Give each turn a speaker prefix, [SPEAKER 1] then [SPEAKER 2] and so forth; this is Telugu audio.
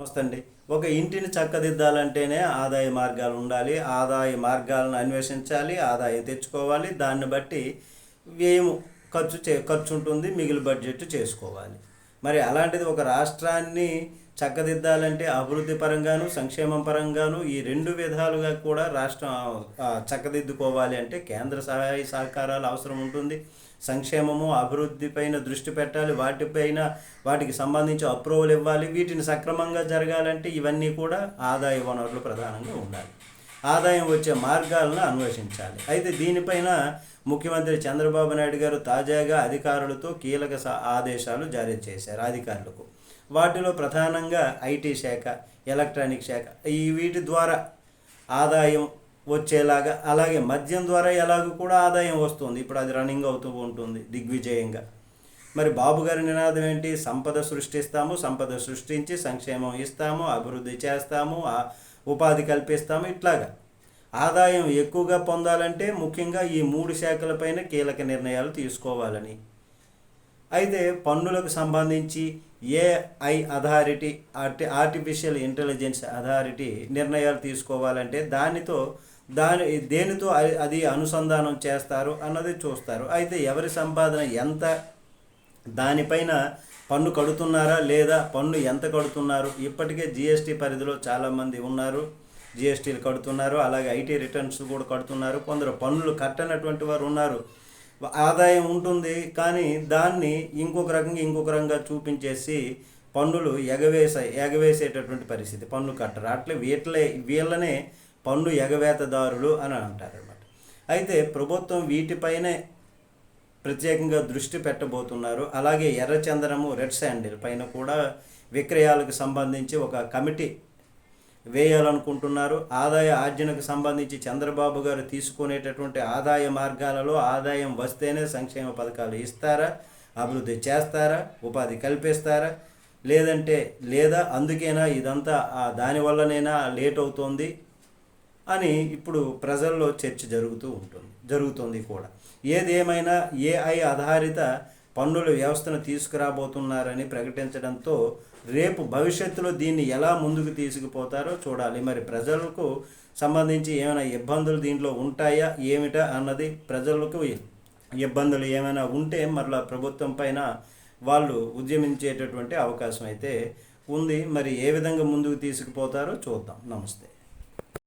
[SPEAKER 1] నమస్తే అండి ఒక ఇంటిని చక్కదిద్దాలంటేనే ఆదాయ మార్గాలు ఉండాలి. ఆదాయ మార్గాలను అన్వేషించాలి. ఆదాయం తెచ్చుకోవాలి. దాన్ని బట్టి వ్యయం ఖర్చు చే ఖర్చు ఉంటుంది మిగిలి బడ్జెట్ చేసుకోవాలి. మరి అలాంటిది ఒక రాష్ట్రాన్ని చక్కదిద్దాలంటే అభివృద్ధి పరంగాను సంక్షేమం పరంగాను ఈ రెండు విధాలుగా కూడా రాష్ట్రం చక్కదిద్దుకోవాలి అంటే కేంద్ర సహాయ సహకారాలు అవసరం ఉంటుంది. సంక్షేమము అభివృద్ధి పైన దృష్టి పెట్టాలి. వాటిపైన వాటికి సంబంధించి అప్రూవల్ ఇవ్వాలి. వీటిని సక్రమంగా జరగాలంటే ఇవన్నీ కూడా ఆదాయ వనరులు ప్రధానంగా ఉండాలి. ఆదాయం వచ్చే మార్గాలను అన్వేషించాలి. అయితే దీనిపైన ముఖ్యమంత్రి చంద్రబాబు నాయుడు గారు తాజాగా అధికారులతో కీలక ఆదేశాలు జారీ చేశారు అధికారులకు. వాటిలో ప్రధానంగా ఐటీ శాఖ ఎలక్ట్రానిక్ శాఖ ఈ వీటి ద్వారా ఆదాయం వచ్చేలాగా అలాగే మద్యం ద్వారా ఎలాగో కూడా ఆదాయం వస్తుంది. ఇప్పుడు అది రన్నింగ్ అవుతూ ఉంటుంది దిగ్విజయంగా. మరి బాబు గారి నినాదం ఏంటి? సంపద సృష్టిస్తాము సంపద సృష్టించి సంక్షేమం ఇస్తాము అభివృద్ధి చేస్తాము ఉపాధి కల్పిస్తాము ఇట్లాగా. ఆదాయం ఎక్కువగా పొందాలంటే ముఖ్యంగా ఈ మూడు శాఖలపైన కీలక నిర్ణయాలు తీసుకోవాలని. అయితే పన్నులకు సంబంధించి AI authority ఆర్టి artificial intelligence authority నిర్ణయాలు తీసుకోవాలంటే దానితో దాని దేనితో అది- అది అనుసంధానం చేస్తారు అన్నది చూస్తారు. అయితే ఎవరి సంపాదన ఎంత దానిపైన పన్ను కడుతున్నారా లేదా పన్ను ఎంత కడుతున్నారు? ఇప్పటికే జిఎస్టీ పరిధిలో చాలామంది ఉన్నారు. జిఎస్టీలు కడుతున్నారు అలాగే ఐటీ రిటర్న్స్ కూడా కడుతున్నారు. కొందరు పన్నులు కట్టనటువంటి వారు ఉన్నారు. ఆదాయం ఉంటుంది కానీ దాన్ని ఇంకొక రకంగా ఇంకొక రకంగా చూపించేసి పన్నులు ఎగవేస ఎగవేసేటటువంటి పరిస్థితి. పన్ను కట్టరు. అట్లే వీటిలే వీళ్ళనే పన్ను ఎగవేతదారులు అని అంటారు అనమాట అయితే ప్రభుత్వం వీటిపైనే ప్రత్యేకంగా దృష్టి పెట్టబోతున్నారు. అలాగే ఎర్రచందనము రెడ్ శాండిల్ పైన కూడా విక్రయాలకు సంబంధించి ఒక కమిటీ వేయాలనుకుంటున్నారు. ఆదాయ ఆర్జనకు సంబంధించి చంద్రబాబు గారు తీసుకునేటటువంటి ఆదాయ మార్గాలలో ఆదాయం వస్తేనే సంక్షేమ పథకాలు ఇస్తారా? అభివృద్ధి చేస్తారా? ఉపాధి కల్పిస్తారా? లేదంటే లేదా అందుకేనా ఇదంతా దానివల్లనైనా లేట్ అవుతోంది? అని ఇప్పుడు ప్రజల్లో చర్చ జరుగుతూ ఉంటుంది జరుగుతుంది కూడా. ఏదేమైనా ఏఐ ఆధారిత పన్నుల వ్యవస్థను తీసుకురాబోతున్నారని ప్రకటించడంతో రేపు భవిష్యత్తులో దీన్ని ఎలా ముందుకు తీసుకుపోతారో చూడాలి. మరి ప్రజలకు సంబంధించి ఏమైనా ఇబ్బందులు దీంట్లో ఉంటాయా ఏమిటా అన్నది ప్రజలకు ఇబ్బందులు ఏమైనా ఉంటే మరలా ప్రభుత్వం పైన వాళ్ళు ఉద్యమించేటటువంటి అవకాశం అయితే ఉంది. మరి ఏ విధంగా ముందుకు తీసుకుపోతారో చూద్దాం. నమస్తే.